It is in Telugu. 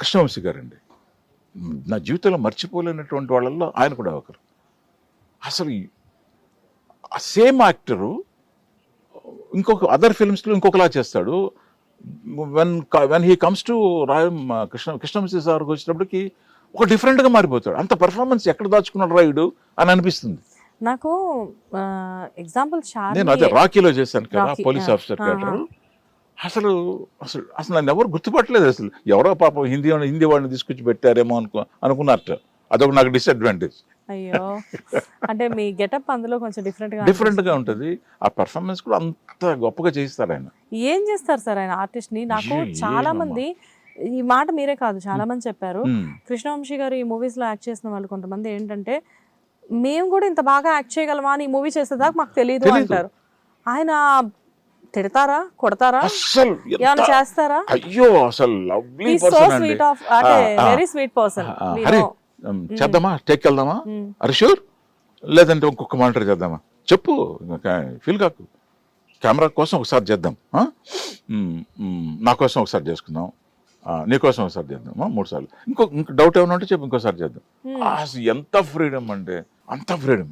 కృష్ణవంశీ గారండి. నా జీవితంలో మర్చిపోలేనటువంటి వాళ్ళల్లో ఆయన కూడా ఒకరు. అసలు ఆ సేమ్ యాక్టరు ఇంకొక అదర్ ఫిల్మ్స్లో ఇంకొకలా చేస్తాడు. When when he comes to రాయ కృష్ణ కృష్ణవంశీ సార్కి వచ్చినప్పటికి ఒక డిఫరెంట్గా మారిపోతాడు. అంత పర్ఫార్మెన్స్ ఎక్కడ దాచుకున్నాడు రాయుడు అని అనిపిస్తుంది. నాకు ఎగ్జాంపుల్ నేను అదే రాకీలో చేశాను కదా పోలీస్ ఆఫీసర్ క్యారెక్టర్ అసలు అసలు అసలు నన్ను ఎవరు గుర్తుపట్టలేదు అసలు. ఎవరో పాపం హిందీ హిందీ వాడిని తీసుకొచ్చి పెట్టారేమో అనుకో అనుకున్నట్టు అదొక నాకు డిసడ్వాంటేజ్ అయ్యో. అంటే మీ గెటప్ అందులో కొంచెం డిఫరెంట్గా డిఫరెంట్గా ఉంటుంది. ఆ పర్ఫార్మెన్స్ కూడా అంత గొప్పగా చేయిస్తారు ఆయన. ఏం చేస్తారు సార్ ఆయన ఆర్టిస్ట్ని నాకు చాలా? మంది ఈ మాట మీరే కాదు చాలా మంది చెప్పారు. కృష్ణవంశీ గారు ఈ మూవీస్లో యాక్ట్ చేసిన వాళ్ళు కొంతమంది ఏంటంటే మేము కూడా ఇంత బాగా యాక్ట్ చేయగలమా? అని ఈ మూవీ చేసేదాకా మాకు తెలియదు. అంటారు. ఆయన తిడతారా? కొడతారా? ఏమైనా చేస్తారా? అయ్యో అసలు లవ్లీ పర్సన్ అండి. Sweet of. Very sweet person అరే ఉమ్, చేద్దామా? టేక్ వెళ్దామా? అరే షూర్ లేదంటే ఇంకొక మానిటర్ చేద్దామా? చెప్పు ఫీల్ కాకు. కెమెరా కోసం ఒకసారి చేద్దాం ఉమ్, నా కోసం ఒకసారి చేసుకుందాం. ఆ, నీ కోసం ఒకసారి చేద్దాం మూడు సార్లు. ఇంకో ఇంకో డౌట్ ఏమైనా ఉంటే చెప్పు ఇంకోసారి చేద్దాం. అసలు ఎంత ఫ్రీడమ్ అంటే అంత ఫ్రీడమ్